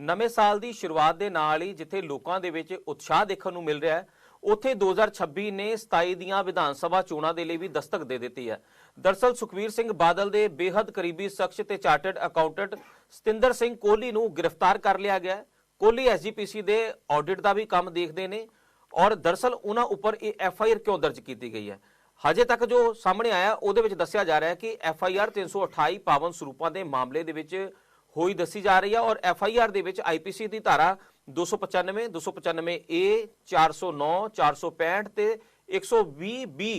ਨਵੇਂ ਸਾਲ ਦੀ ਸ਼ੁਰੂਆਤ ਦੇ ਨਾਲ ਹੀ ਜਿੱਥੇ ਲੋਕਾਂ ਦੇ ਵਿੱਚ ਉਤਸ਼ਾਹ ਦੇਖਣ ਨੂੰ ਮਿਲ ਰਿਹਾ ਹੈ, ਉੱਥੇ 2026 ਨੇ 27 ਦੀਆਂ ਵਿਧਾਨ ਸਭਾ ਚੋਣਾਂ ਦੇ ਲਈ ਵੀ ਦਸਤਕ ਦੇ ਦਿੱਤੀ ਹੈ। ਦਰਸਲ ਸੁਖਵੀਰ ਸਿੰਘ ਬਾਦਲ ਦੇ ਬੇਹੱਦ ਕਰੀਬੀ ਸ਼ਖਸ ਤੇ ਚਾਰਟਰਡ ਅਕਾਊਂਟੈਂਟ ਸਤਿੰਦਰ ਸਿੰਘ ਕੋਹਲੀ ਨੂੰ ਗ੍ਰਿਫਤਾਰ ਕਰ ਲਿਆ ਗਿਆ ਹੈ। ਕੋਹਲੀ ਐਸਜੀਪੀਸੀ ਦੇ ਆਡਿਟ ਦਾ ਵੀ ਕੰਮ ਦੇਖਦੇ ਨੇ ਔਰ ਦਰਸਲ ਉਹਨਾਂ ਉੱਪਰ ਇਹ ਐਫ ਆਈ ਆਰ ਕਿਉਂ ਦਰਜ ਕੀਤੀ ਗਈ ਹੈ? ਹਜੇ ਤੱਕ ਜੋ ਸਾਹਮਣੇ ਆਇਆ, ਉਹਦੇ ਵਿੱਚ ਦੱਸਿਆ ਜਾ ਰਿਹਾ ਹੈ ਕਿ ਐਫ ਆਈ ਆਰ 328 ਪਾਵਨ ਸਰੂਪਾਂ ਦੇ ਮਾਮਲੇ ਦੇ ਵਿੱਚ ਹੋਈ ਦੱਸੀ ਜਾ ਰਹੀ ਹੈ ਔਰ ਐਫ ਆਈ ਆਰ ਦੇ ਵਿੱਚ ਆਈਪੀਸੀ ਦੀ ਧਾਰਾ 295 295 ਏ 409 465 ਤੇ 120 ਬੀ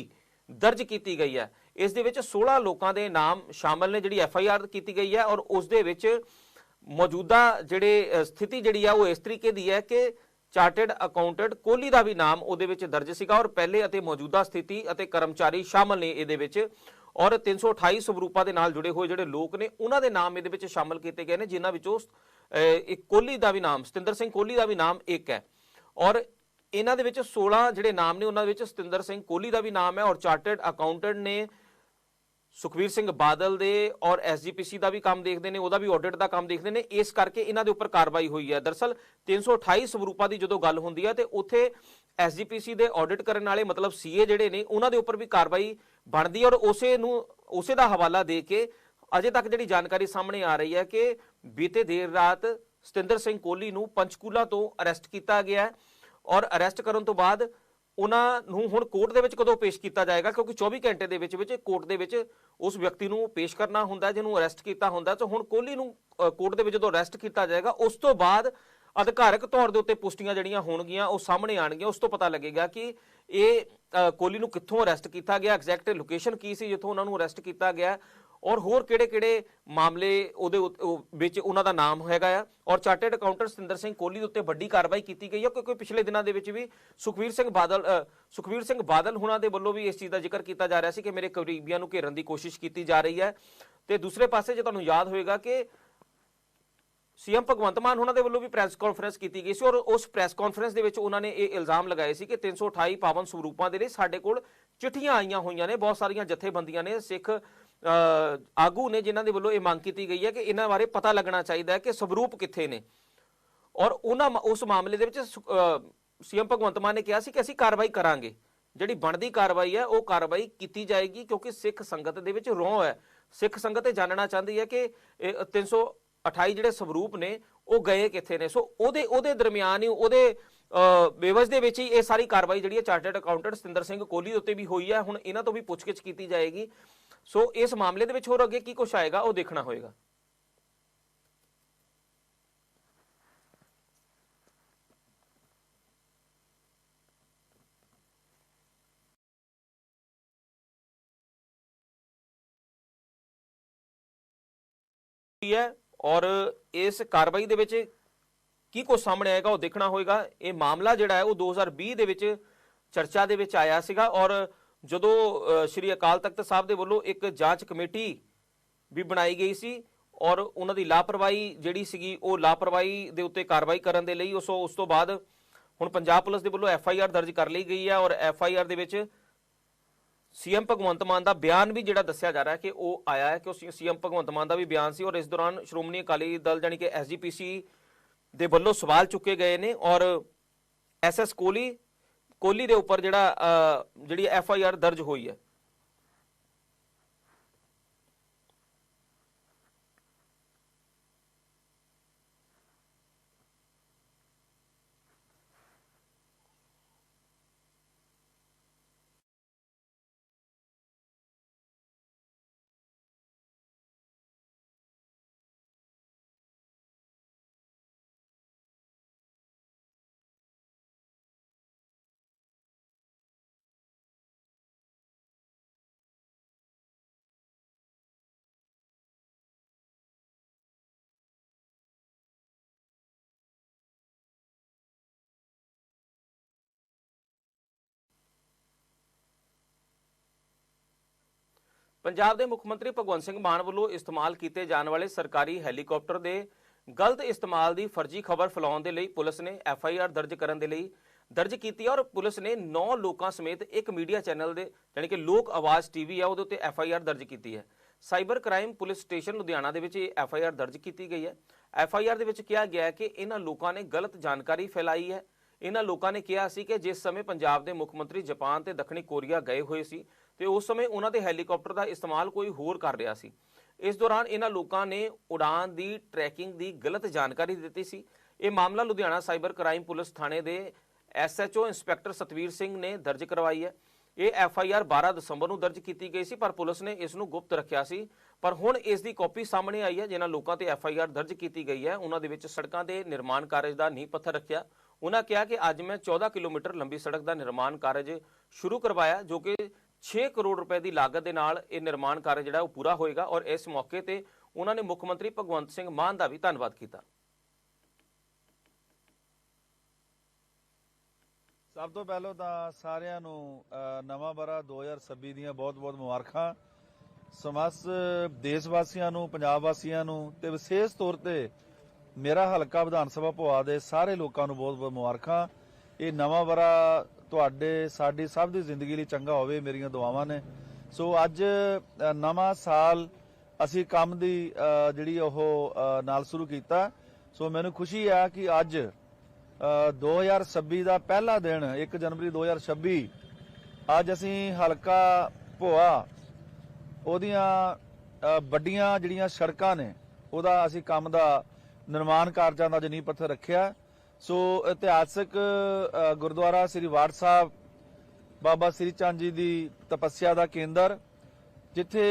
ਦਰਜ ਕੀਤੀ ਗਈ ਹੈ। ਇਸ ਦੇ ਵਿੱਚ 16 ਲੋਕਾਂ ਦੇ ਨਾਮ ਸ਼ਾਮਲ ਨੇ ਜਿਹੜੀ ਐਫ ਆਈ ਆਰ ਕੀਤੀ ਗਈ ਹੈ ਔਰ ਉਸ ਦੇ ਵਿੱਚ ਮੌਜੂਦਾ ਜਿਹੜੇ ਸਥਿਤੀ ਜਿਹੜੀ ਆ ਉਹ ਇਸ ਤਰੀਕੇ ਦੀ ਹੈ ਕਿ ਚਾਰਟਰਡ ਅਕਾਊਂਟੈਂਟ ਕੋਹਲੀ ਦਾ ਵੀ ਨਾਮ ਉਹਦੇ ਵਿੱਚ ਦਰਜ ਸੀਗਾ ਔਰ ਪਹਿਲੇ ਅਤੇ ਮੌਜੂਦਾ ਸਥਿਤੀ ਅਤੇ ਕਰਮਚਾਰੀ ਸ਼ਾਮਲ ਨੇ ਇਹਦੇ ਵਿੱਚ। ਔਰ 328 ਸਵਰੂਪਾਂ ਦੇ ਨਾਲ ਜੁੜੇ ਹੋਏ ਜਿਹੜੇ ਲੋਕ ਨੇ, ਉਹਨਾਂ ਦੇ ਨਾਮ ਇਹਦੇ ਵਿੱਚ ਸ਼ਾਮਲ ਕੀਤੇ ਗਏ ਨੇ, ਜਿਨ੍ਹਾਂ ਵਿੱਚੋਂ ਇੱਕ ਕੋਹਲੀ ਦਾ ਵੀ ਨਾਮ, ਸਤਿੰਦਰ ਸਿੰਘ ਕੋਹਲੀ ਦਾ ਵੀ ਨਾਮ ਇੱਕ ਹੈ। ਔਰ ਇਹਨਾਂ ਦੇ ਵਿੱਚ 16 ਜਿਹੜੇ ਨਾਮ ਨੇ, ਉਹਨਾਂ ਦੇ ਵਿੱਚ ਸਤਿੰਦਰ ਸਿੰਘ ਕੋਹਲੀ ਦਾ ਵੀ ਨਾਮ ਹੈ ਔਰ ਚਾਰਟਰਡ ਅਕਾਊਂਟੈਂਟ ਨੇ ਸੁਖਵੀਰ ਸਿੰਘ ਬਾਦਲ ਦੇ ਔਰ ਐਸਜੀਪੀਸੀ ਦਾ ਵੀ ਕੰਮ ਦੇਖਦੇ ਨੇ, ਉਹਦਾ ਵੀ ਆਡਿਟ ਦਾ ਕੰਮ ਦੇਖਦੇ ਨੇ, ਇਸ ਕਰਕੇ ਇਹਨਾਂ ਦੇ ਉੱਪਰ ਕਾਰਵਾਈ ਹੋਈ ਹੈ। ਦਰਸਲ 328 ਸਵਰੂਪਾਂ ਦੀ ਜਦੋਂ ਗੱਲ ਹੁੰਦੀ ਹੈ ਤੇ ਉੱਥੇ ਐਸਜੀਪੀਸੀ ਦੇ ਆਡਿਟ ਕਰਨ ਵਾਲੇ, ਮਤਲਬ ਸੀਏ ਜਿਹੜੇ ਨੇ, ਉਹਨਾਂ ਦੇ ਉੱਪਰ ਵੀ ਕਾਰਵਾਈ ਬਣਦੀ ਹੈ ਔਰ ਉਸੇ ਨੂੰ, ਉਸੇ ਦਾ ਹਵਾਲਾ ਦੇ ਕੇ ਅਜੇ ਤੱਕ ਜਿਹੜੀ ਜਾਣਕਾਰੀ ਸਾਹਮਣੇ ਆ ਰਹੀ ਹੈ ਕਿ ਬੀਤੇ ਦੇਰ ਰਾਤ ਸਤਿੰਦਰ ਸਿੰਘ ਕੋਹਲੀ ਨੂੰ ਪੰਚਕੂਲਾ ਤੋਂ ਅਰੈਸਟ ਕੀਤਾ ਗਿਆ ਔਰ ਅਰੈਸਟ ਕਰਨ ਤੋਂ ਬਾਅਦ ਉਹਨਾਂ ਨੂੰ ਹੁਣ ਕੋਰਟ ਦੇ ਵਿੱਚ ਕਦੋਂ ਪੇਸ਼ ਕੀਤਾ ਜਾਏਗਾ? ਕਿਉਂਕਿ 24 ਘੰਟੇ ਦੇ ਵਿੱਚ ਵਿੱਚ ਕੋਰਟ ਦੇ ਵਿੱਚ ਉਸ ਵਿਅਕਤੀ ਨੂੰ ਪੇਸ਼ ਕਰਨਾ ਹੁੰਦਾ ਜਿਹਨੂੰ ਅਰੈਸਟ ਕੀਤਾ ਹੁੰਦਾ ਹੈ। ਤਾਂ ਹੁਣ ਕੋਹਲੀ ਨੂੰ ਕੋਰਟ ਦੇ ਵਿੱਚ ਜਦੋਂ ਅਰੈਸਟ ਕੀਤਾ ਜਾਏਗਾ, ਉਸ ਤੋਂ ਬਾਅਦ ਅਧਿਕਾਰਕ ਤੌਰ ਦੇ ਉੱਤੇ ਪੁਸ਼ਟੀਆਂ ਜਿਹੜੀਆਂ ਹੋਣਗੀਆਂ, ਉਹ ਸਾਹਮਣੇ ਆਣਗੀਆਂ। ਉਸ ਤੋਂ ਪਤਾ ਲੱਗੇਗਾ ਕਿ ਇਹ ਕੋਹਲੀ ਨੂੰ ਕਿੱਥੋਂ ਅਰੈਸਟ ਕੀਤਾ ਗਿਆ, ਐਗਜ਼ੈਕਟ ਲੋਕੇਸ਼ਨ ਕੀ ਸੀ, ਜਿੱਥੋਂ ਉਹਨਾਂ ਨੂੰ ਅਰੈਸਟ ਕੀਤਾ ਗਿਆ। ਔਰ ਹੋਰ ਕਿਹੜੇ-ਕਿਹੜੇ ਮਾਮਲੇ ਉਹਦੇ ਉੱਤ- ਵਿੱਚ ਉਹਨਾਂ ਦਾ ਨਾਮ ਹੈਗਾ ਆ। ਔਰ ਚਾਰਟਰਡ ਅਕਾਊਂਟੈਂਟ ਸਤਿੰਦਰ ਸਿੰਘ ਕੋਹਲੀ ਦੇ ਉੱਤੇ ਵੱਡੀ ਕਾਰਵਾਈ ਕੀਤੀ ਗਈ ਹੈ ਕਿਉਂਕਿ ਪਿਛਲੇ ਦਿਨਾਂ ਦੇ ਵਿੱਚ ਵੀ ਸੁਖਵੀਰ ਸਿੰਘ ਬਾਦਲ ਅ, ਸੁਖਵੀਰ ਸਿੰਘ ਬਾਦਲ ਹੁਣਾਂ ਦੇ ਵੱਲੋਂ ਵੀ ਇਸ ਚੀਜ਼ ਦਾ ਜ਼ਿਕਰ ਕੀਤਾ ਜਾ ਰਿਹਾ ਸੀ ਕਿ ਮੇਰੇ ਕਰੀਬੀਆਂ ਨੂੰ ਘੇਰਨ ਦੀ ਕੋਸ਼ਿਸ਼ ਕੀਤੀ ਜਾ ਰਹੀ ਹੈ। ਤੇ ਦੂਸਰੇ ਪਾਸੇ ਜੇ ਤੁਹਾਨੂੰ ਯਾਦ ਹੋਏਗਾ ਕਿ ਸੀਐਮ ਭਗਵੰਤ ਮਾਨ ਉਹਨਾਂ ਦੇ ਵੱਲੋਂ ਵੀ ਪ੍ਰੈਸ ਕਾਨਫਰੰਸ ਕੀਤੀ ਗਈ ਸੀ ਔਰ ਉਸ ਪ੍ਰੈਸ ਕਾਨਫਰੰਸ ਦੇ ਵਿੱਚ ਉਹਨਾਂ ਨੇ ਇਹ ਇਲਜ਼ਾਮ ਲਗਾਏ ਸੀ ਕਿ 328 ਪਾਵਨ ਸਰੂਪਾਂ ਦੇ ਲਈ ਸਾਡੇ ਕੋਲ ਚਿੱਠੀਆਂ ਆਈਆਂ ਹੋਈਆਂ ਨੇ ਬਹੁਤ ਸਾਰੀਆਂ ਜਥੇਬੰਦੀਆਂ ਨੇ ਸਿੱਖ ਆਗੂ ਨੇ ਜਿਨ੍ਹਾਂ ਦੇ ਵੱਲੋਂ ਇਹ ਮੰਗ ਕੀਤੀ ਗਈ ਹੈ ਕਿ ਇਹਨਾਂ ਬਾਰੇ ਪਤਾ ਲੱਗਣਾ ਚਾਹੀਦਾ ਹੈ ਕਿ ਸਵਰੂਪ ਕਿੱਥੇ ਨੇ। ਔਰ ਉਹਨਾਂ ਉਸ ਮਾਮਲੇ ਦੇ ਵਿੱਚ ਸੀਐਮ ਭਗਵੰਤ ਮਾਨ ਨੇ ਕਿਹਾ ਸੀ ਕਿ ਅਸੀਂ ਕਾਰਵਾਈ ਕਰਾਂਗੇ। ਜਿਹੜੀ ਬਣਦੀ ਕਾਰਵਾਈ ਹੈ, ਉਹ ਕਾਰਵਾਈ ਕੀਤੀ ਜਾਏਗੀ ਕਿਉਂਕਿ ਸਿੱਖ ਸੰਗਤ ਦੇ ਵਿੱਚ ਰੋਹ ਹੈ। ਸਿੱਖ ਸੰਗਤ ਇਹ ਜਾਣਨਾ ਚਾਹੁੰਦੀ ਹੈ ਕਿ ਇਹ 328 ਜਿਹੜੇ ਸਵਰੂਪ ਨੇ, ਉਹ ਗਏ ਕਿੱਥੇ ਨੇ? ਸੋ ਉਹਦੇ ਉਹਦੇ ਦਰਮਿਆਨ ਹੀ, ਉਹਦੇ ਬੇਵਜ ਦੇ ਵਿੱਚ ਹੀ ਇਹ ਸਾਰੀ ਕਾਰਵਾਈ ਜਿਹੜੀ ਹੈ ਚਾਰਟਰਡ ਅਕਾਊਂਟੈਂਟ ਸਤਿੰਦਰ ਸਿੰਘ ਕੋਹਲੀ ਦੇ ਉੱਤੇ ਵੀ ਹੋਈ ਹੈ। ਹੁਣ ਇਹਨਾਂ ਤੋਂ ਵੀ ਪੁੱਛਗਿੱਛ ਕੀਤੀ ਜਾਏਗੀ। ਸੋ ਇਸ ਮਾਮਲੇ ਦੇ ਵਿੱਚ ਹੋਰ ਅੱਗੇ ਕੀ ਕੁਝ ਆਏਗਾ, ਉਹ ਦੇਖਣਾ ਹੋਏਗਾ। ਹੈ ਔਰ ਇਸ ਕਾਰਵਾਈ ਦੇ ਵਿੱਚ ਕੀ ਕੁਝ ਸਾਹਮਣੇ ਆਏਗਾ, ਉਹ ਦੇਖਣਾ ਹੋਏਗਾ। ਇਹ ਮਾਮਲਾ ਜਿਹੜਾ ਹੈ, ਉਹ 2020 ਦੇ ਵਿੱਚ ਚਰਚਾ ਦੇ ਵਿੱਚ ਆਇਆ ਸੀਗਾ ਔਰ ਜਦੋਂ ਸ਼੍ਰੀ ਅਕਾਲ ਤਖਤ ਸਾਹਿਬ ਦੇ ਵੱਲੋਂ ਇੱਕ ਜਾਂਚ ਕਮੇਟੀ ਵੀ ਬਣਾਈ ਗਈ ਸੀ ਔਰ ਉਹਨਾਂ ਦੀ ਲਾਪਰਵਾਹੀ ਜਿਹੜੀ ਸੀਗੀ, ਉਹ ਲਾਪਰਵਾਹੀ ਦੇ ਉੱਤੇ ਕਾਰਵਾਈ ਕਰਨ ਦੇ ਲਈ ਉਸ ਉਸ ਤੋਂ ਬਾਅਦ ਹੁਣ ਪੰਜਾਬ ਪੁਲਿਸ ਦੇ ਵੱਲੋਂ ਐਫ ਆਈ ਆਰ ਦਰਜ ਕਰ ਲਈ ਗਈ ਹੈ ਔਰ ਐਫ ਆਈ ਆਰ ਦੇ ਵਿੱਚ ਸੀਐਮ ਭਗਵੰਤ ਮਾਨ ਦਾ ਬਿਆਨ ਵੀ ਜਿਹੜਾ ਦੱਸਿਆ ਜਾ ਰਿਹਾ ਹੈ ਕਿ ਉਹ ਆਇਆ ਹੈ ਕਿ ਉਹ ਸੀਐਮ ਭਗਵੰਤ ਮਾਨ ਦਾ ਵੀ ਬਿਆਨ ਸੀ ਔਰ ਇਸ ਦੌਰਾਨ ਸ਼੍ਰੋਮਣੀ ਅਕਾਲੀ ਦਲ ਜਾਨੀ ਕਿ ਐਸਜੀਪੀਸੀ ਦੇ ਵੱਲੋਂ ਸਵਾਲ ਚੁੱਕੇ ਗਏ ਨੇ ਔਰ ਐਸਐਸ ਕੋਹਲੀ ਕੋਹਲੀ ਦੇ ਉੱਪਰ ਜਿਹੜਾ ਜਿਹੜੀ ਐਫ ਆਈ ਆਰ ਦਰਜ ਹੋਈ ਹੈ। ਪੰਜਾਬ ਦੇ ਮੁੱਖ ਮੰਤਰੀ ਭਗਵੰਤ ਸਿੰਘ ਮਾਨ ਵੱਲੋਂ ਇਸਤੇਮਾਲ ਕੀਤੇ ਜਾਣ ਵਾਲੇ ਸਰਕਾਰੀ ਹੈਲੀਕਾਪਟਰ ਦੇ ਗਲਤ ਇਸਤੇਮਾਲ ਦੀ ਫਰਜ਼ੀ ਖਬਰ ਫੈਲਾਉਣ ਦੇ ਲਈ ਪੁਲਿਸ ਨੇ ਐਫ ਆਈ ਆਰ ਦਰਜ ਕਰਨ ਦੇ ਲਈ ਦਰਜ ਕੀਤੀ ਹੈ ਔਰ ਪੁਲਿਸ ਨੇ 9 ਲੋਕਾਂ ਸਮੇਤ ਇੱਕ ਮੀਡੀਆ ਚੈਨਲ ਦੇ ਯਾਨੀ ਕਿ ਲੋਕ ਆਵਾਜ਼ ਟੀਵੀ ਆ, ਉਹਦੇ ਉੱਤੇ ਐਫ ਆਈ ਆਰ ਦਰਜ ਕੀਤੀ ਹੈ। Cyber crime police station Ludhiana ਦੇ ਵਿੱਚ ਇਹ ਐਫ ਆਈ ਆਰ ਦਰਜ ਕੀਤੀ ਗਈ ਹੈ। ਐਫ ਆਈ ਆਰ ਦੇ ਵਿੱਚ ਕਿਹਾ ਗਿਆ ਹੈ ਕਿ ਇਹਨਾਂ ਲੋਕਾਂ ਨੇ ਗਲਤ ਜਾਣਕਾਰੀ ਫੈਲਾਈ ਹੈ। ਇਹਨਾਂ ਲੋਕਾਂ ਨੇ ਕਿਹਾ ਸੀ ਕਿ ਜਿਸ ਸਮੇਂ ਪੰਜਾਬ ਦੇ ਮੁੱਖ ਮੰਤਰੀ ਜਾਪਾਨ ਤੇ ਦੱਖਣੀ ਕੋਰੀਆ ਗਏ ਹੋਏ ਸੀ ਤੇ ਉਸ ਸਮੇਂ ਉਹਨਾਂ ਦੇ ਹੈਲੀਕਾਪਟਰ ਦਾ ਇਸਤੇਮਾਲ ਕੋਈ ਹੋਰ ਕਰ ਰਿਹਾ ਸੀ। ਇਸ ਦੌਰਾਨ ਇਹਨਾਂ ਲੋਕਾਂ ਨੇ ਉਡਾਨ ਦੀ ਟਰੈਕਿੰਗ ਦੀ ਗਲਤ ਜਾਣਕਾਰੀ ਦਿੱਤੀ ਸੀ। ਇਹ ਮਾਮਲਾ ਲੁਧਿਆਣਾ ਸਾਈਬਰ ਕ੍ਰਾਈਮ ਪੁਲਿਸ ਥਾਣੇ ਦੇ ਐਸਐਚਓ ਇੰਸਪੈਕਟਰ ਸਤਵੀਰ ਸਿੰਘ ਨੇ ਦਰਜ ਕਰਵਾਈ ਹੈ। ਇਹ ਐਫ ਆਈ ਆਰ 12 ਦਸੰਬਰ ਨੂੰ ਦਰਜ ਕੀਤੀ ਗਈ ਸੀ, ਪਰ ਪੁਲਿਸ ਨੇ ਇਸ ਨੂੰ ਗੁਪਤ ਰੱਖਿਆ ਸੀ। ਪਰ ਹੁਣ ਇਸ ਦੀ ਕਾਪੀ ਸਾਹਮਣੇ ਆਈ ਹੈ, ਜਿਨ੍ਹਾਂ ਲੋਕਾਂ ਤੇ ਐਫ ਆਈ ਆਰ ਦਰਜ ਕੀਤੀ ਗਈ ਹੈ। ਉਹਨਾਂ ਦੇ ਵਿੱਚ ਸੜਕਾਂ ਦੇ ਨਿਰਮਾਣ ਕਾਰਜ ਦਾ ਨੀਂਹ ਪੱਥਰ ਰੱਖਿਆ। ਉਹਨਾਂ ਕਿਹਾ ਕਿ ਅੱਜ ਮੈਂ 14 ਕਿਲੋਮੀਟਰ ਲੰਬੀ ਸੜਕ ਦਾ ਨਿਰਮਾਣ ਕਾਰਜ ਸ਼ੁਰੂ ਕਰਵਾਇਆ, ਜੋ ਕਿ 6 ਕਰੋੜ ਰੁਪਏ ਦੀ ਲਾਗਤ ਦੇ ਨਾਲ ਇਹ ਨਿਰਮਾਣ ਕਾਰਜ ਜਿਹੜਾ ਉਹ ਪੂਰਾ ਹੋਏਗਾ ਔਰ ਇਸ ਮੌਕੇ ਤੇ ਉਹਨਾਂ ਨੇ ਮੁੱਖ ਮੰਤਰੀ ਭਗਵੰਤ ਸਿੰਘ ਮਾਨ ਦਾ ਵੀ ਧੰਨਵਾਦ ਕੀਤਾ। ਸਭ ਤੋਂ ਪਹਿਲਾਂ ਤਾਂ ਸਾਰਿਆਂ ਨੂੰ ਅ, ਨਵਾਂ ਬਰਾ 2026 ਦੀਆਂ ਬਹੁਤ-ਬਹੁਤ ਮੁਬਾਰਕਾਂ। ਸਮਸਤ ਦੇਸ਼ ਵਾਸੀਆਂ ਨੂੰ ਪੰਜਾਬ ਵਾਸੀਆਂ ਨੂੰ ਤੇ ਵਿਸ਼ੇਸ਼ ਤੌਰ ਤੇ ਮੇਰਾ ਹਲਕਾ ਵਿਧਾਨ ਸਭਾ ਭਵਾ ਦੇ ਸਾਰੇ ਲੋਕਾਂ ਨੂੰ ਬਹੁਤ-ਬਹੁਤ ਮੁਬਾਰਕਾਂ। ਇਹ ਨਵਾਂ ਬਰਾ ਤੁਹਾਡੇ ਸਾਡੀ ਸਭ ਦੀ ਜ਼ਿੰਦਗੀ ਲਈ ਚੰਗਾ ਹੋਵੇ ਮੇਰੀਆਂ ਦੁਆਵਾਂ ਨੇ। ਸੋ ਅੱਜ ਨਵਾਂ ਸਾਲ ਅਸੀਂ ਕੰਮ ਦੀ ਜਿਹੜੀ ਉਹ ਨਾਲ ਸ਼ੁਰੂ ਕੀਤਾ। ਸੋ ਮੈਨੂੰ ਖੁਸ਼ੀ ਆ ਕਿ ਅੱਜ ਅ, 2026 ਦਾ ਪਹਿਲਾ ਦਿਨ 1 ਜਨਵਰੀ 2026 ਅੱਜ ਅਸੀਂ ਹਲਕਾ ਭੋਆ ਉਹਦੀਆਂ ਵੱਡੀਆਂ ਜਿਹੜੀਆਂ ਸੜਕਾਂ ਨੇ ਉਹਦਾ ਅਸੀਂ ਕੰਮ ਦਾ ਨਿਰਮਾਣ ਕਾਰਜਾਂ ਦਾ ਜਨੀ ਪੱਥਰ ਰੱਖਿਆ। ਸੋ ਇਤਿਹਾਸਕ ਗੁਰਦੁਆਰਾ ਸ੍ਰੀ ਵਾੜ ਸਾਹਿਬ ਬਾਬਾ ਸ੍ਰੀ ਚੰਦ ਜੀ ਦੀ ਤਪੱਸਿਆ ਦਾ ਕੇਂਦਰ ਜਿੱਥੇ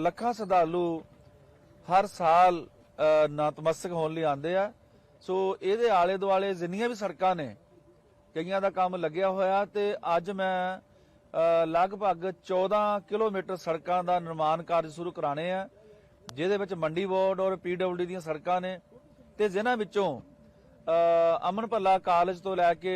ਲੱਖਾਂ ਸ਼ਰਧਾਲੂ ਹਰ ਸਾਲ ਅ, ਨਤਮਸਤਕ ਹੋਣ ਲਈ ਆਉਂਦੇ ਆ। ਸੋ ਇਹਦੇ ਆਲੇ ਦੁਆਲੇ ਜਿੰਨੀਆਂ ਵੀ ਸੜਕਾਂ ਨੇ ਕਈਆਂ ਦਾ ਕੰਮ ਲੱਗਿਆ ਹੋਇਆ ਤੇ ਅੱਜ ਮੈਂ ਲਗਭਗ 14 ਕਿਲੋਮੀਟਰ ਸੜਕਾਂ ਦਾ ਨਿਰਮਾਣ ਕਾਰਜ ਸ਼ੁਰੂ ਕਰਾਣੇ ਆ ਜਿਹਦੇ ਵਿੱਚ ਮੰਡੀ ਵਾਰਡ ਔਰ ਪੀਡਬਲਯੂ ਦੀਆਂ ਸੜਕਾਂ ਨੇ ਤੇ ਜਿਨ੍ਹਾਂ ਵਿੱਚੋਂ ਅਮਨ ਭੱਲਾ ਕਾਲਜ ਤੋਂ ਲੈ ਕੇ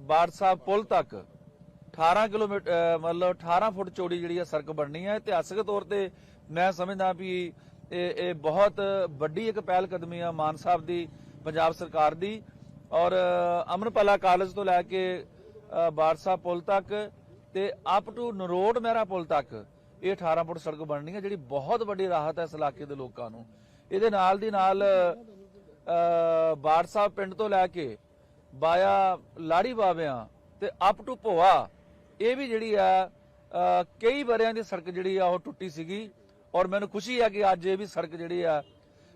ਬਾੜ ਸਾਹਿਬ ਪੁਲ ਤੱਕ 18 ਕਿਲੋਮੀਟਰ ਮਤਲਬ 18 ਫੁੱਟ ਚੌੜੀ ਜਿਹੜੀ ਹੈ ਸੜਕ ਬਣਨੀ ਹੈ ਇਤਿਹਾਸਕ ਤੌਰ ਤੇ ਮੈਂ ਸਮਝਦਾ ਵੀ ਇਹ ਇਹ ਬਹੁਤ ਵੱਡੀ ਇੱਕ ਪਹਿਲ ਕਦਮੀ ਆ ਮਾਨ ਸਾਹਿਬ ਦੀ ਪੰਜਾਬ ਸਰਕਾਰ ਦੀ। ਔਰ ਅਹ, ਅਮਨਪਾਲਾ ਕਾਲਜ ਤੋਂ ਲੈ ਕੇ ਅਹ, ਪੁਲ ਤੱਕ ਤੇ ਅਪ ਟੂ ਨਰੋਡ ਮਹਿਰਾ ਪੁਲ ਤੱਕ ਇਹ 18 ਫੁੱਟ ਸੜਕ ਬਣਨੀ ਹੈ ਜਿਹੜੀ ਬਹੁਤ ਵੱਡੀ ਰਾਹਤ ਹੈ ਇਸ ਇਲਾਕੇ ਦੇ ਲੋਕਾਂ ਨੂੰ। ਇਹਦੇ ਨਾਲ ਦੀ ਨਾਲ ਬਾੜ ਸਾਹਿਬ ਪਿੰਡ ਤੋਂ ਲੈ ਕੇ ਬਾਇਆ ਲਾੜੀ ਬਾਵਿਆਂ ਤੇ ਅਪ ਟੂ ਭੋਆ, ਇਹ ਵੀ ਜਿਹੜੀ ਆ ਕਈ ਵਰਿਆਂ ਦੀ ਸੜਕ ਜਿਹੜੀ ਆ, ਉਹ ਟੁੱਟੀ ਸੀਗੀ। ਔਰ ਮੈਨੂੰ ਖੁਸ਼ੀ ਆ ਕਿ ਅੱਜ ਇਹ ਵੀ ਸੜਕ ਜਿਹੜੀ ਆ,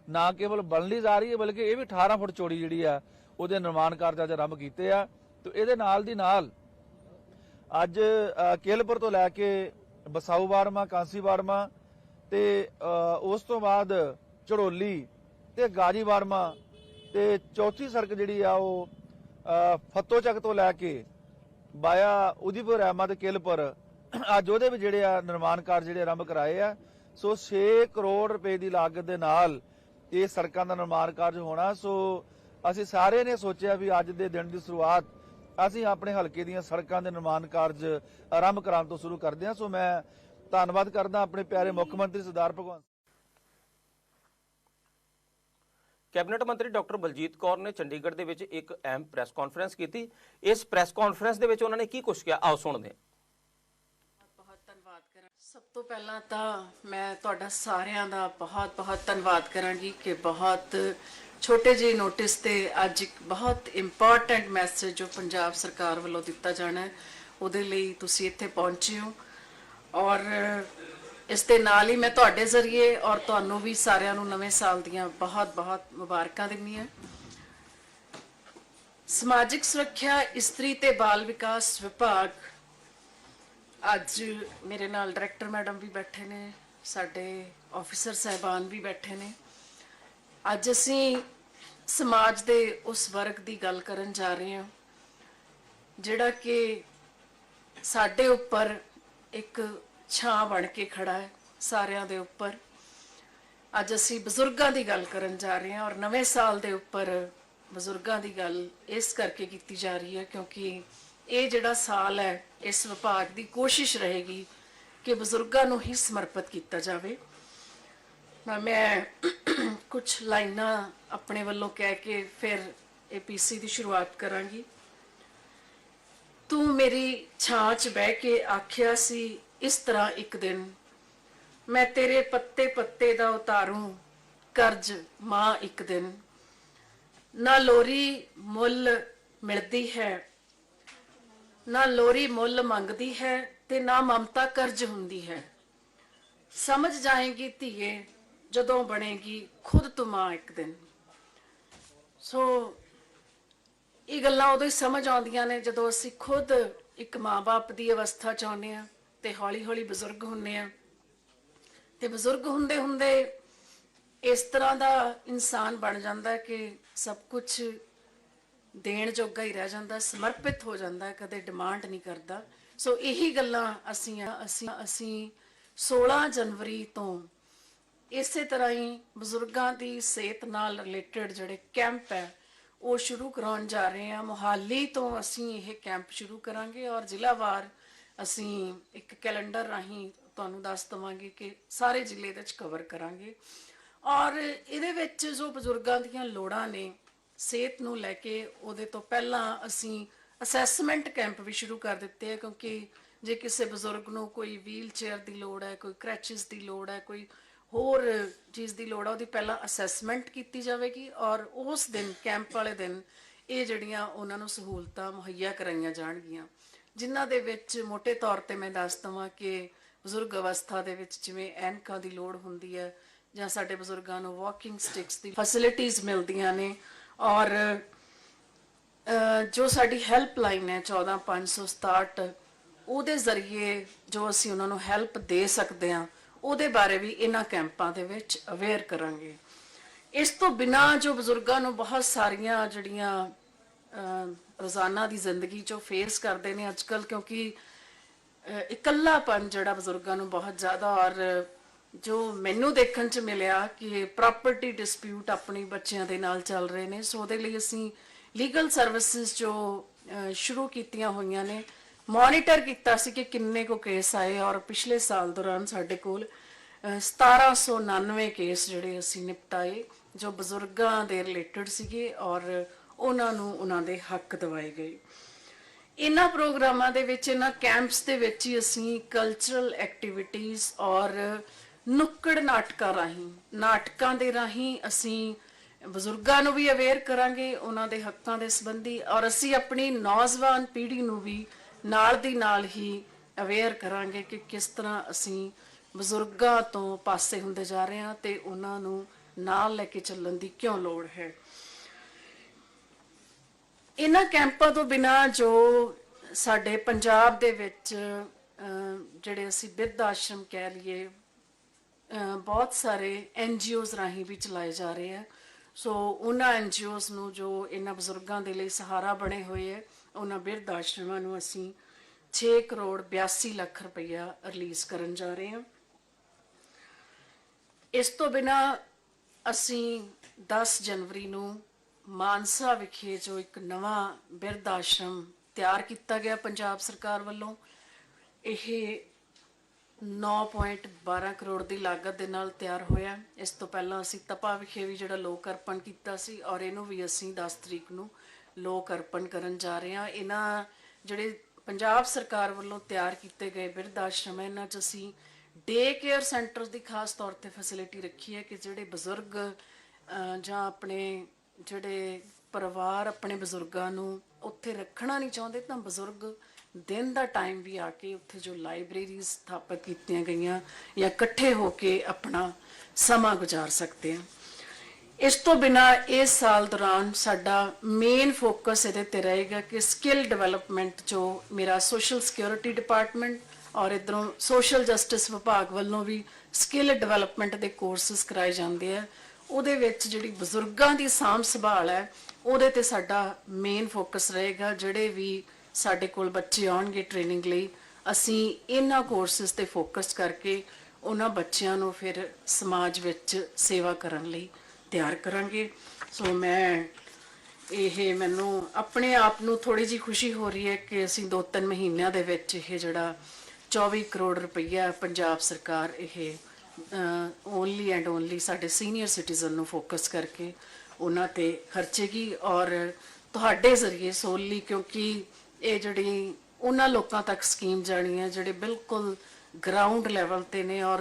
ਨਾ ਕੇਵਲ ਬਣਨੀ ਜਾ ਰਹੀ ਹੈ, ਬਲਕਿ ਇਹ ਵੀ 18 ਫੁੱਟ ਚੌੜੀ ਜਿਹੜੀ ਆ, ਉਹਦੇ ਨਿਰਮਾਣ ਕਾਰਜ ਅੱਜ ਆਰੰਭ ਕੀਤੇ ਆ। ਤੇ ਇਹਦੇ ਨਾਲ ਦੀ ਨਾਲ ਅੱਜ ਕੇਲਪੁਰ ਤੋਂ ਲੈ ਕੇ ਬਸਾਊ ਬਾਰਮਾ ਕਾਂਸੀ ਬਾਰਮਾ ਤੇ ਉਸ ਤੋਂ ਬਾਅਦ ਚੜੋਲੀ ਤੇ ਗਾਜੀ ਬਾਰਮਾ ਤੇ ਚੌਥੀ ਸੜਕ ਜਿਹੜੀ ਆ ਉਹ ਅ, ਚੱਕ ਤੋਂ ਲੈ ਕੇ ਬਾਇਆ ਉਦੀਪੁਰ ਅਹਿਮਦ ਕਿਲਪੁਰ ਅੱਜ ਉਹਦੇ ਵੀ ਜਿਹੜੇ ਆ ਨਿਰਮਾਣ ਕਾਰਜ ਜਿਹੜੇ ਆਰੰਭ ਕਰਾਏ ਆ। ਸੋ 6 ਕਰੋੜ ਰੁਪਏ ਦੀ ਲਾਗਤ ਦੇ ਨਾਲ ਇਹ ਸੜਕਾਂ ਦਾ ਨਿਰਮਾਣ ਕਾਰਜ ਹੋਣਾ। ਸੋ ਅਸੀਂ ਸਾਰੇ ਨੇ ਸੋਚਿਆ ਵੀ ਅੱਜ ਦੇ ਦਿਨ ਦੀ ਸ਼ੁਰੂਆਤ ਅਸੀਂ ਆਪਣੇ ਹਲਕੇ ਦੀਆਂ ਸੜਕਾਂ ਦੇ ਨਿਰਮਾਣ ਕਾਰਜ ਆਰੰਭ ਕਰਾਉਣ ਤੋਂ ਸ਼ੁਰੂ ਕਰਦੇ ਹਾਂ। ਸੋ ਮੈਂ ਧੰਨਵਾਦ ਕਰਦਾ ਆਪਣੇ ਪਿਆਰੇ ਮੁੱਖ ਮੰਤਰੀ ਸਰਦਾਰ ਭਗਵੰਤ ਕੈਬਨਿਟ ਮੰਤਰੀ ਡਾਕਟਰ ਬਲਜੀਤ ਕੌਰ ਨੇ ਚੰਡੀਗੜ੍ਹ ਦੇ ਵਿੱਚ ਇੱਕ ਅਹਿਮ ਪ੍ਰੈਸ ਕਾਨਫਰੰਸ ਕੀਤੀ। ਇਸ ਪ੍ਰੈਸ ਕਾਨਫਰੰਸ ਦੇ ਵਿੱਚ ਉਹਨਾਂ ਨੇ ਕੀ ਕੁਝ ਕਿਹਾ? ਆਓ ਸੁਣਦੇ ਹਾਂ। ਸਭ ਤੋਂ ਪਹਿਲਾਂ ਤਾਂ ਮੈਂ ਤੁਹਾਡਾ ਸਾਰਿਆਂ ਦਾ ਬਹੁਤ ਬਹੁਤ ਧੰਨਵਾਦ ਕਰਾਂਗੀ ਕਿ ਬਹੁਤ ਛੋਟੇ ਜਿਹੇ ਨੋਟਿਸ ਤੇ ਅੱਜ ਇੱਕ ਬਹੁਤ ਇੰਪੋਰਟੈਂਟ ਮੈਸੇਜ ਜੋ ਪੰਜਾਬ ਸਰਕਾਰ ਵੱਲੋਂ ਦਿੱਤਾ ਜਾਣਾ ਹੈ, ਉਹਦੇ ਲਈ ਤੁਸੀਂ ਇੱਥੇ ਪਹੁੰਚੇ ਹੋ। ਔਰ ਇਸ ਦੇ ਨਾਲ ਹੀ ਮੈਂ ਤੁਹਾਡੇ ਜ਼ਰੀਏ ਔਰ ਤੁਹਾਨੂੰ ਵੀ ਸਾਰਿਆਂ ਨੂੰ ਨਵੇਂ ਸਾਲ ਦੀਆਂ ਬਹੁਤ ਬਹੁਤ ਮੁਬਾਰਕਾਂ ਦਿੰਦੀ ਹਾਂ। ਸਮਾਜਿਕ ਸੁਰੱਖਿਆ, ਇਸਤਰੀ ਤੇ ਬਾਲ ਵਿਕਾਸ ਵਿਭਾਗ ਅੱਜ ਮੇਰੇ ਨਾਲ ਡਾਇਰੈਕਟਰ ਮੈਡਮ ਵੀ ਬੈਠੇ ਨੇ, ਸਾਡੇ ਆਫੀਸਰ ਸਹਿਬਾਨ ਵੀ ਬੈਠੇ ਨੇ। ਅੱਜ ਅਸੀਂ ਸਮਾਜ ਦੇ ਉਸ ਵਰਗ ਦੀ ਗੱਲ ਕਰਨ ਜਾ ਰਹੇ ਹਾਂ, ਜਿਹੜਾ ਕਿ ਸਾਡੇ ਉੱਪਰ ਇੱਕ ਛਾਂ ਬਣ ਕੇ ਖੜਾ ਹੈ ਸਾਰਿਆਂ ਦੇ ਉੱਪਰ। ਅੱਜ ਅਸੀਂ ਬਜ਼ੁਰਗਾਂ ਦੀ ਗੱਲ ਕਰਨ ਜਾ ਰਹੇ ਹਾਂ ਔਰ ਨਵੇਂ ਸਾਲ ਦੇ ਉੱਪਰ ਬਜ਼ੁਰਗਾਂ ਦੀ ਗੱਲ ਇਸ ਕਰਕੇ ਕੀਤੀ ਜਾ ਰਹੀ ਹੈ ਕਿਉਂਕਿ ਇਹ ਜਿਹੜਾ ਸਾਲ ਹੈ, ਇਸ ਵਿਭਾਗ ਦੀ ਕੋਸ਼ਿਸ਼ ਰਹੇਗੀ ਕਿ ਬਜ਼ੁਰਗਾਂ ਨੂੰ ਹੀ ਸਮਰਪਿਤ ਕੀਤਾ ਜਾਵੇ। ਨਾ ਮੈਂ ਕੁਝ ਲਾਈਨਾਂ ਆਪਣੇ ਵੱਲੋਂ ਕਹਿ ਕੇ ਫਿਰ ਏਪੀਸੀ ਦੀ ਸ਼ੁਰੂਆਤ ਕਰਾਂਗੀ। ਤੂੰ ਮੇਰੀ ਛਾਂ 'ਚ ਬਹਿ ਕੇ ਆਖਿਆ ਸੀ ਇਸ ਤਰ੍ਹਾਂ ਇੱਕ ਦਿਨ ਮੈਂ ਤੇਰੇ ਪੱਤੇ ਪੱਤੇ ਦਾ ਉਤਾਰੂ, ਕਰਜ਼ ਮਾਂ ਇੱਕ ਦਿਨ। ਨਾ ਲੋਰੀ ਮੁੱਲ ਮਿਲਦੀ ਹੈ, ਨਾ ਲੋਰੀ ਮੁੱਲ ਮੰਗਦੀ ਹੈ ਤੇ ਨਾ ਮਮਤਾ ਕਰਜ਼ ਹੁੰਦੀ ਹੈ। ਸਮਝ ਜਾਏਗੀ ਧੀਏ, ਜਦੋਂ ਬਣੇਗੀ ਖੁਦ ਤੂੰ ਮਾਂ ਇੱਕ ਦਿਨ। ਸੋ ਇਹ ਗੱਲਾਂ ਉਦੋਂ ਹੀ ਸਮਝ ਆਉਂਦੀਆਂ ਨੇ ਜਦੋਂ ਅਸੀਂ ਖੁਦ ਇੱਕ ਮਾਂ-ਬਾਪ ਦੀ ਅਵਸਥਾ ਚ ਆਉਂਦੇ ਆ ਤੇ ਹੌਲੀ-ਹੌਲੀ ਬਜ਼ੁਰਗ ਹੁੰਨੇ ਆ। ਤੇ ਬਜ਼ੁਰਗ ਹੁੰਦੇ ਹੁੰਦੇ ਇਸ ਤਰ੍ਹਾਂ ਦਾ ਇਨਸਾਨ ਬਣ ਜਾਂਦਾ ਕਿ ਸਭ ਕੁਝ ਦੇਣ ਜੋਗਾ ਹੀ ਰਹਿ ਜਾਂਦਾ, ਸਮਰਪਿਤ ਹੋ ਜਾਂਦਾ ਕਦੇ ਡਿਮਾਂਡ ਨਹੀਂ ਕਰਦਾ। ਸੋ ਇਹੀ ਗੱਲਾਂ ਅਸੀਂ ਅਸੀਂ ਅਸੀਂ 16 ਜਨਵਰੀ ਤੋਂ ਇਸੇ ਤਰ੍ਹਾਂ ਹੀ ਬਜ਼ੁਰਗਾਂ ਦੀ ਸਿਹਤ ਨਾਲ ਰਿਲੇਟਡ ਜਿਹੜੇ ਕੈਂਪ ਹੈ, ਉਹ ਸ਼ੁਰੂ ਕਰਾਉਣ ਜਾ ਰਹੇ ਹਾਂ। ਮੁਹਾਲੀ ਤੋਂ ਅਸੀਂ ਇਹ ਕੈਂਪ ਸ਼ੁਰੂ ਕਰਾਂਗੇ ਔਰ ਜ਼ਿਲ੍ਹਾਵਾਰ ਅਸੀਂ ਇੱਕ ਕੈਲੰਡਰ ਰਾਹੀਂ ਤੁਹਾਨੂੰ ਦੱਸ ਦਵਾਂਗੇ ਕਿ ਸਾਰੇ ਜ਼ਿਲ੍ਹੇ ਦੇ ਵਿੱਚ ਕਵਰ ਕਰਾਂਗੇ। ਔਰ ਇਹਦੇ ਵਿੱਚ ਜੋ ਬਜ਼ੁਰਗਾਂ ਦੀਆਂ ਲੋੜਾਂ ਨੇ, ਸਿਹਤ ਨੂੰ ਲੈ ਕੇ ਉਹਦੇ ਤੋਂ ਪਹਿਲਾਂ ਅਸੀਂ ਅਸੈਸਮੈਂਟ ਕੈਂਪ ਵੀ ਸ਼ੁਰੂ ਕਰ ਦਿੱਤੇ ਆ, ਕਿਉਂਕਿ ਜੇ ਕਿਸੇ ਬਜ਼ੁਰਗ ਨੂੰ ਕੋਈ ਵੀਲ ਚੇਅਰ ਦੀ ਲੋੜ ਹੈ, ਕੋਈ ਕ੍ਰੈਚਸ ਦੀ ਲੋੜ ਹੈ, ਕੋਈ ਹੋਰ ਚੀਜ਼ ਦੀ ਲੋੜ ਹੈ, ਉਹਦੀ ਪਹਿਲਾਂ ਅਸੈਸਮੈਂਟ ਕੀਤੀ ਜਾਵੇਗੀ ਔਰ ਉਸ ਦਿਨ ਕੈਂਪ ਵਾਲੇ ਦਿਨ ਇਹ ਜਿਹੜੀਆਂ ਉਹਨਾਂ ਨੂੰ ਸਹੂਲਤਾਂ ਮੁਹੱਈਆ ਕਰਾਈਆਂ ਜਾਣਗੀਆਂ। ਜਿਨ੍ਹਾਂ ਦੇ ਵਿੱਚ ਮੋٹے ਤੌਰ ਤੇ ਮੈਂ ਦੱਸ ਦਵਾਂ ਕਿ ਬਜ਼ੁਰਗ ਅਵਸਥਾ ਦੇ ਵਿੱਚ ਜਿਵੇਂ ਐਨਕਾਂ ਦੀ ਲੋੜ ਹੁੰਦੀ ਹੈ ਜਾਂ ਸਾਡੇ ਬਜ਼ੁਰਗਾਂ ਨੂੰ ਵਾਕਿੰਗ ਸਟਿਕਸ ਦੀ ਫੈਸਿਲਿਟੀਆਂ ਮਿਲਦੀਆਂ ਨੇ ਔਰ ਜੋ ਸਾਡੀ ਹੈਲਪਲਾਈਨ ਹੈ 14567 ਉਹਦੇ ਜ਼ਰੀਏ ਜੋ ਅਸੀਂ ਉਹਨਾਂ ਨੂੰ ਹੈਲਪ ਦੇ ਸਕਦੇ ਹਾਂ, ਉਹਦੇ ਬਾਰੇ ਵੀ ਇਹਨਾਂ ਕੈਂਪਾਂ ਦੇ ਵਿੱਚ ਅਵੇਅਰ ਕਰਾਂਗੇ। ਇਸ ਤੋਂ ਬਿਨਾ ਜੋ ਬਜ਼ੁਰਗਾਂ ਨੂੰ ਬਹੁਤ ਸਾਰੀਆਂ ਜਿਹੜੀਆਂ ਰੋਜ਼ਾਨਾ ਦੀ ਜ਼ਿੰਦਗੀ ਚੋਂ ਫੇਸ ਕਰਦੇ ਨੇ ਅੱਜਕੱਲ ਕਿਉਂਕਿ ਇਕੱਲਾਪਨ ਜਿਹੜਾ ਬਜ਼ੁਰਗਾਂ ਨੂੰ ਬਹੁਤ ਜ਼ਿਆਦਾ ਔਰ ਜੋ ਮੈਨੂੰ ਦੇਖਣ ਚ ਮਿਲਿਆ ਕਿ ਪ੍ਰਾਪਰਟੀ ਡਿਸਪਿਊਟ ਆਪਣੀ ਬੱਚਿਆਂ ਦੇ ਨਾਲ ਚੱਲ ਰਹੇ ਨੇ ਸੋ ਉਹਦੇ ਲਈ ਅਸੀਂ ਲੀਗਲ ਸਰਵਿਸਿਜ਼ ਜੋ ਸ਼ੁਰੂ ਕੀਤੀਆਂ ਹੋਈਆਂ ਨੇ ਮੋਨੀਟਰ ਕੀਤਾ ਸੀ ਕਿ ਕਿੰਨੇ ਕੋ ਕੇਸ ਆਏ ਔਰ ਪਿਛਲੇ ਸਾਲ ਦੌਰਾਨ ਸਾਡੇ ਕੋਲ ਅਹ, 1799 ਕੇਸ ਜਿਹੜੇ ਅਸੀਂ ਨਿਪਟਾਏ ਜੋ ਬਜ਼ੁਰਗਾਂ ਦੇ ਰਿਲੇਟਡ ਸੀਗੇ ਔਰ ਉਹਨਾਂ ਨੂੰ ਉਹਨਾਂ ਦੇ ਹੱਕ ਦਿਵਾਏ ਗਏ। ਇਹਨਾਂ ਪ੍ਰੋਗਰਾਮਾਂ ਦੇ ਵਿੱਚ, ਇਹਨਾਂ ਕੈਂਪਸ ਦੇ ਵਿੱਚ ਹੀ ਅਸੀਂ ਕਲਚਰਲ ਐਕਟੀਵਿਟੀਜ਼ ਔਰ ਨੁੱਕੜ ਨਾਟਕਾਂ ਰਾਹੀਂ, ਨਾਟਕਾਂ ਦੇ ਰਾਹੀਂ ਅਸੀਂ ਬਜ਼ੁਰਗਾਂ ਨੂੰ ਵੀ ਅਵੇਅਰ ਕਰਾਂਗੇ, ਉਹਨਾਂ ਦੇ ਹੱਕਾਂ ਦੇ ਸੰਬੰਧੀ ਔਰ ਅਸੀਂ ਆਪਣੀ ਨੌਜਵਾਨ ਪੀੜ੍ਹੀ ਨੂੰ ਵੀ ਨਾਲ ਦੀ ਨਾਲ ਹੀ ਅਵੇਅਰ ਕਰਾਂਗੇ ਕਿ ਕਿਸ ਤਰ੍ਹਾਂ ਅਸੀਂ ਬਜ਼ੁਰਗਾਂ ਤੋਂ ਪਾਸੇ ਹੁੰਦੇ ਜਾ ਰਹੇ ਹਾਂ ਤੇ ਉਹਨਾਂ ਨੂੰ ਨਾਲ ਲੈ ਕੇ ਚੱਲਣ ਦੀ ਕਿਉਂ ਲੋੜ ਹੈ। ਇਹਨਾਂ ਕੈਂਪਾਂ ਤੋਂ ਬਿਨਾ ਜੋ ਸਾਡੇ ਪੰਜਾਬ ਦੇ ਵਿੱਚ ਜਿਹੜੇ ਅਸੀਂ ਬਿਰਧ ਆਸ਼ਰਮ ਕਹਿ ਲਈਏ ਬਹੁਤ ਸਾਰੇ ਐਨਜੀਓਜ਼ ਰਾਹੀਂ ਵੀ ਚਲਾਏ ਜਾ ਰਹੇ ਆ। ਸੋ ਉਹਨਾਂ ਐਨਜੀਓਜ਼ ਨੂੰ ਜੋ ਇਹਨਾਂ ਬਜ਼ੁਰਗਾਂ ਦੇ ਲਈ ਸਹਾਰਾ ਬਣੇ ਹੋਏ ਹੈ ਉਹਨਾਂ ਬਿਰਧ ਆਸ਼ਰਮਾਂ ਨੂੰ ਅਸੀਂ 6 ਕਰੋੜ 82 ਲੱਖ ਰੁਪਈਆ ਰਿਲੀਜ਼ ਕਰਨ ਜਾ ਰਹੇ ਹਾਂ ਇਸ ਤੋਂ ਬਿਨਾ ਅਸੀਂ 10 ਜਨਵਰੀ ਨੂੰ ਮਾਨਸਾ ਵਿਖੇ ਜੋ ਇੱਕ ਨਵਾਂ ਬਿਰਧ ਆਸ਼ਰਮ ਤਿਆਰ ਕੀਤਾ ਗਿਆ ਪੰਜਾਬ ਸਰਕਾਰ ਵੱਲੋਂ, ਇਹ 9.12 ਕਰੋੜ ਦੀ ਲਾਗਤ ਦੇ ਨਾਲ ਤਿਆਰ ਹੋਇਆ ਇਸ ਤੋਂ ਪਹਿਲਾਂ ਅਸੀਂ ਤਪਾ ਵਿਖੇ ਵੀ ਜਿਹੜਾ ਲੋਕ ਅਰਪਣ ਕੀਤਾ ਸੀ ਔਰ ਇਹਨੂੰ ਵੀ ਅਸੀਂ 10 ਤਰੀਕ ਨੂੰ ਲੋਕ ਅਰਪਣ ਕਰਨ ਜਾ ਰਹੇ ਹਾਂ। ਇਹਨਾਂ ਜਿਹੜੇ ਪੰਜਾਬ ਸਰਕਾਰ ਵੱਲੋਂ ਤਿਆਰ ਕੀਤੇ ਗਏ ਬਿਰਧ ਆਸ਼ਰਮ ਹੈ, ਇਹਨਾਂ 'ਚ ਅਸੀਂ ਡੇ ਕੇਅਰ ਸੈਂਟਰ ਦੀ ਖਾਸ ਤੌਰ ਤੇ ਫੈਸਿਲਿਟੀ ਰੱਖੀ ਹੈ ਕਿ ਜਿਹੜੇ ਬਜ਼ੁਰਗ ਜਾਂ ਆਪਣੇ ਜਿਹੜੇ ਪਰਿਵਾਰ ਆਪਣੇ ਬਜ਼ੁਰਗਾਂ ਨੂੰ ਉੱਥੇ ਰੱਖਣਾ ਨਹੀਂ ਚਾਹੁੰਦੇ, ਤਾਂ ਬਜ਼ੁਰਗ ਦਿਨ ਦਾ ਟਾਈਮ ਵੀ ਆ ਕੇ ਉੱਥੇ ਜੋ ਲਾਇਬ੍ਰੇਰੀਜ਼ ਸਥਾਪਿਤ ਕੀਤੀਆਂ ਗਈਆਂ ਜਾਂ ਇਕੱਠੇ ਹੋ ਕੇ ਆਪਣਾ ਸਮਾਂ ਗੁਜ਼ਾਰ ਸਕਦੇ ਆ। ਇਸ ਤੋਂ ਬਿਨਾ ਇਸ ਸਾਲ ਦੌਰਾਨ ਸਾਡਾ ਮੇਨ ਫੋਕਸ ਇਹਦੇ ਤੇ ਰਹੇਗਾ ਕਿ ਸਕਿੱਲ ਡਿਵੈਲਪਮੈਂਟ ਜੋ ਮੇਰਾ ਸੋਸ਼ਲ ਸਿਕਿਉਰਿਟੀ ਡਿਪਾਰਟਮੈਂਟ ਔਰ ਇਧਰੋਂ ਸੋਸ਼ਲ ਜਸਟਿਸ ਵਿਭਾਗ ਵੱਲੋਂ ਵੀ ਸਕਿੱਲ ਡਿਵੈਲਪਮੈਂਟ ਦੇ ਕੋਰਸਸ ਕਰਾਏ ਜਾਂਦੇ ਆ। ਉਹਦੇ ਵਿੱਚ ਜਿਹੜੀ ਬਜ਼ੁਰਗਾਂ ਦੀ ਸਾਂਭ ਸੰਭਾਲ ਹੈ, ਉਹਦੇ ਤੇ ਸਾਡਾ ਮੇਨ ਫੋਕਸ ਰਹੇਗਾ, ਜਿਹੜੇ ਵੀ ਸਾਡੇ ਕੋਲ ਬੱਚੇ ਆਉਣਗੇ ਟ੍ਰੇਨਿੰਗ ਲਈ, ਅਸੀਂ ਇਹਨਾਂ ਕੋਰਸਸ ਤੇ ਫੋਕਸ ਕਰਕੇ ਉਹਨਾਂ ਬੱਚਿਆਂ ਨੂੰ ਫਿਰ ਸਮਾਜ ਵਿੱਚ ਸੇਵਾ ਕਰਨ ਲਈ ਤਿਆਰ ਕਰਾਂਗੇ। ਸੋ ਮੈਂ ਇਹ ਮੈਨੂੰ ਆਪਣੇ ਆਪ ਨੂੰ ਥੋੜੀ ਜੀ ਖੁਸ਼ੀ ਹੋ ਰਹੀ ਹੈ ਕਿ ਅਸੀਂ ਦੋ ਤਿੰਨ ਮਹੀਨਿਆਂ ਦੇ ਵਿੱਚ ਇਹ ਜਿਹੜਾ 24 ਕਰੋੜ ਰੁਪਈਆ ਪੰਜਾਬ ਸਰਕਾਰ ਇਹ ਓਨਲੀ ਐਂਡ ਓਨਲੀ ਸਾਡੇ ਸੀਨੀਅਰ ਸਿਟੀਜ਼ਨ ਨੂੰ ਫੋਕਸ ਕਰਕੇ ਉਹਨਾਂ ਤੇ ਖਰਚੇਗੀ ਔਰ ਤੁਹਾਡੇ ਜ਼ਰੀਏ ਸੋਲੀ ਕਿਉਂਕਿ ਇਹ ਜਿਹੜੀ ਉਹਨਾਂ ਲੋਕਾਂ ਤੱਕ ਸਕੀਮ ਜਾਣੀ ਹੈ ਜਿਹੜੇ ਬਿਲਕੁਲ ਗਰਾਊਂਡ ਲੈਵਲ ਤੇ ਨੇ ਔਰ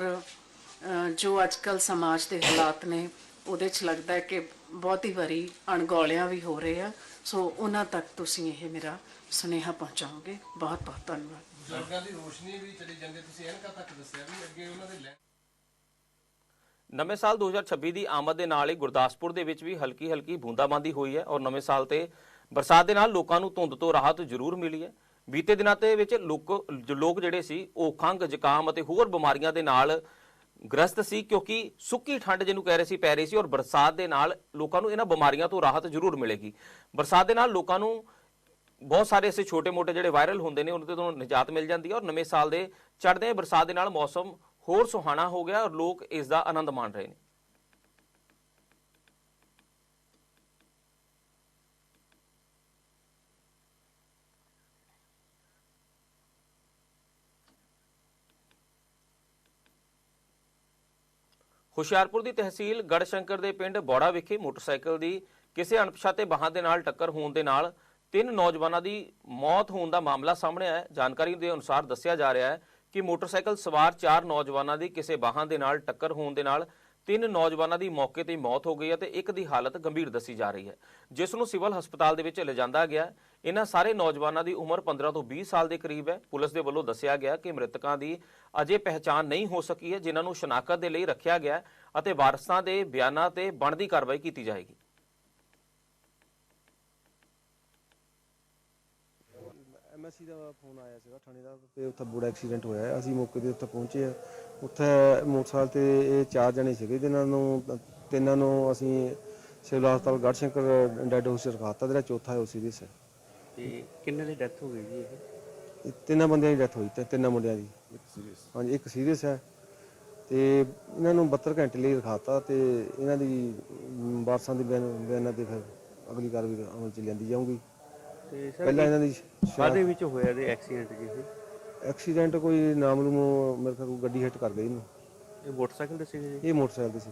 ਅਹ, ਜੋ ਅੱਜਕੱਲ ਸਮਾਜ ਦੇ ਹਾਲਾਤ ਨੇ ਉਹਦੇ 'ਚ ਲੱਗਦਾ ਹੈ ਕਿ ਬਹੁਤੀ ਵਾਰੀ ਅਣਗੌਲਿਆਂ ਵੀ ਹੋ ਰਹੇ ਆ। ਸੋ ਉਹਨਾਂ ਤੱਕ ਤੁਸੀਂ ਇਹ ਮੇਰਾ ਸੁਨੇਹਾ ਪਹੁੰਚਾਓਗੇ। ਬਹੁਤ ਬਹੁਤ ਧੰਨਵਾਦ। ਬਜ਼ੁਰਗਾਂ ਦੀ ਰੋਸ਼ਨੀ ਵੀ ਚਲੀ ਜਾਂਦੀ ਤੁਸੀਂ ਐਨਕਾਂ ਤੱਕ ਦੱਸਿਆ ਵੀ ਅੱਗੇ ਉਹਨਾਂ ਦੇ ਨਵੇਂ ਸਾਲ 2026 ਦੀ ਆਮਦ ਦੇ ਨਾਲ ਹੀ ਗੁਰਦਾਸਪੁਰ ਦੇ ਵਿੱਚ ਵੀ ਹਲਕੀ ਹਲਕੀ ਬੂੰਦਾਬਾਂਦੀ ਹੋਈ ਹੈ ਔਰ ਨਵੇਂ ਸਾਲ ਤੇ ਬਰਸਾਤ ਦੇ ਨਾਲ ਲੋਕਾਂ ਨੂੰ ਧੁੰਦ ਤੋਂ ਰਾਹਤ ਜ਼ਰੂਰ ਮਿਲੀ ਹੈ। ਬੀਤੇ ਦਿਨਾਂ ਦੇ ਵਿੱਚ ਲੋਕ ਲੋਕ ਜਿਹੜੇ ਸੀ, ਉਹ ਖੰਘ, ਜ਼ੁਕਾਮ ਅਤੇ ਹੋਰ ਬਿਮਾਰੀਆਂ ਦੇ ਨਾਲ ਗ੍ਰਸਤ ਸੀ ਕਿਉਂਕਿ ਸੁੱਕੀ ਠੰਡ ਜਿਹਨੂੰ ਕਹਿ ਰਹੇ ਸੀ, ਪੈ ਰਹੀ ਸੀ ਔਰ ਬਰਸਾਤ ਦੇ ਨਾਲ ਲੋਕਾਂ ਨੂੰ ਇਹਨਾਂ ਬਿਮਾਰੀਆਂ ਤੋਂ ਰਾਹਤ ਜ਼ਰੂਰ ਮਿਲੇਗੀ। ਬਰਸਾਤ ਦੇ ਨਾਲ ਲੋਕਾਂ ਨੂੰ ਬਹੁਤ ਸਾਰੇ ਐਸੇ ਛੋਟੇ-ਮੋਟੇ ਜਿਹੜੇ ਵਾਇਰਲ ਹੁੰਦੇ ਨੇ, ਉਹਨਾਂ ਤੋਂ ਨਿਜਾਤ ਮਿਲ ਜਾਂਦੀ ਹੈ ਔਰ ਨਵੇਂ ਸਾਲ ਦੇ ਚੜ੍ਹਦੇ ਬਰਸਾਤ ਦੇ ਨਾਲ ਮੌਸਮ ਹੋਰ ਸੁਹਾਣਾ ਹੋ ਗਿਆ ਔਰ ਲੋਕ ਇਸ ਦਾ ਆਨੰਦ ਮਾਣ ਰਹੇ ਨੇ। ਹੁਸ਼ਿਆਰਪੁਰ ਦੀ ਤਹਿਸੀਲ ਗੜਸ਼ੰਕਰ ਦੇ ਪਿੰਡ ਬੋੜਾ ਵਿਖੇ ਮੋਟਰਸਾਈਕਲ ਦੀ ਕਿਸੇ ਅਣਪਛਾਤੇ ਵਾਹਨ ਦੇ ਨਾਲ ਟੱਕਰ ਹੋਣ ਦੇ ਨਾਲ ਤਿੰਨ ਨੌਜਵਾਨਾਂ ਦੀ ਮੌਤ ਹੋਣ ਦਾ ਮਾਮਲਾ ਸਾਹਮਣੇ ਆਇਆ। ਜਾਣਕਾਰੀ ਦੇ ਅਨੁਸਾਰ ਦੱਸਿਆ ਜਾ ਰਿਹਾ ਹੈ ਕਿ ਮੋਟਰਸਾਈਕਲ ਸਵਾਰ ਚਾਰ ਨੌਜਵਾਨਾਂ ਦੀ ਕਿਸੇ ਵਾਹਨ ਦੇ ਨਾਲ ਟੱਕਰ ਹੋਣ ਦੇ ਨਾਲ ਤਿੰਨ ਨੌਜਵਾਨਾਂ ਦੀ ਮੌਕੇ ਤੇ ਹੀ ਮੌਤ ਹੋ ਗਈ ਹੈ ਤੇ ਇੱਕ ਦੀ ਹਾਲਤ ਗੰਭੀਰ ਦੱਸੀ ਜਾ ਰਹੀ ਹੈ। ਜਿਸ ਨੂੰ ਸਿਵਲ ਹਸਪਤਾਲ ਦੇ ਵਿੱਚ ਲਿਜਾਂਦਾ ਗਿਆ ਇਹਨਾਂ ਸਾਰੇ ਨੌਜਵਾਨਾਂ ਦੀ ਉਮਰ 15 ਤੋਂ 20 ਸਾਲ ਦੇ ਕਰੀਬ ਹੈ। ਪੁਲਿਸ ਦੇ ਵੱਲੋਂ ਦੱਸਿਆ ਗਿਆ ਕਿ ਮ੍ਰਿਤਕਾਂ ਦੀ ਅਜੇ ਪਹਿਚਾਣ ਨਹੀਂ ਹੋ ਸਕੀ ਹੈ, ਜਿਨ੍ਹਾਂ ਨੂੰ ਸ਼ਨਾਖਤ ਦੇ ਲਈ ਰੱਖਿਆ ਗਿਆ ਅਤੇ ਵਾਰਸਾਂ ਦੇ ਬਿਆਨਾਂ ਤੇ ਬਣਦੀ ਕਾਰਵਾਈ ਕੀਤੀ ਜਾਏਗੀ। ਐਮਐਸਸੀ ਦਾ ਫੋਨ ਆਇਆ ਸੀਗਾ ਥਾਣੇ ਦਾ ਤੇ ਉੱਥੇ ਬੜਾ ਐਕਸੀਡੈਂਟ ਹੋਇਆ ਹੈ। ਅਸੀਂ ਮੌਕੇ ਤੇ ਉੱਥੇ ਪਹੁੰਚੇ ਆ ਉੱਥੇ ਮੋਟਰਸਾਈਕਲ ਤੇ ਇਹ ਚਾਰ ਜਣੇ ਸੀਗੇ ਜਿਨ੍ਹਾਂ ਨੂੰ ਤਿੰਨਾਂ ਨੂੰ ਅਸੀਂ ਸਿਵਲ ਹਸਪਤਾਲ ਗੜਸ਼ੰਕਰ ਡੈਡ ਹਾਊਸ ਰਖਾਤਾ ਜਿਹੜਾ ਚੌਥਾ ਹੈ ਉਹ ਸੀਰੀਅਸ ਹੈ ਤੇ ਕਿੰਨੇ ਦੀ ਡੈਥ ਹੋ ਗਈ ਜੀ ਇਹ? ਇਹ ਤਿੰਨਾਂ ਬੰਦਿਆਂ ਦੀ ਡੈਥ ਹੋਈ ਤੇ ਤਿੰਨਾਂ ਮੁੰਡਿਆਂ ਦੀ। ਇੱਕ ਸੀਰੀਅਸ। ਹਾਂਜੀ ਇੱਕ ਸੀਰੀਅਸ ਹੈ। ਤੇ ਇਹਨਾਂ ਨੂੰ 72 ਘੰਟੇ ਲਈ ਰਖਾਤਾ ਤੇ ਇਹਨਾਂ ਦੀ ਅਮ, ਵਾਰਸਾਂ ਦੀ ਬਿਆਨ ਬਿਆਨਾਂ ਤੇ ਫਿਰ ਅਗਲੀ ਕਾਰਵਾਈ ਅਮਲ ਚ ਲਿਆਂਦੀ ਜਾਊਗੀ। ਤੇ ਸਰ ਪਹਿਲਾਂ ਇਹਨਾਂ ਦੀ ਕਾਦੇ ਵਿੱਚ ਹੋਇਆ ਇਹਦੇ ਐਕਸੀਡੈਂਟ ਜੀ ਇਹ? ਐਕਸੀਡੈਂਟ ਕੋਈ ਨਾਮ ਨੂੰ ਮੇਰੇ ਖਿਆਲ ਕੋਈ ਗੱਡੀ ਹਿੱਟ ਕਰ ਗਈ ਇਹਨੂੰ। ਇਹ ਮੋਟਰਸਾਈਕਲ ਤੇ ਸੀਗੇ ਜੀ? ਇਹ ਮੋਟਰਸਾਈਕਲ ਤੇ ਸੀ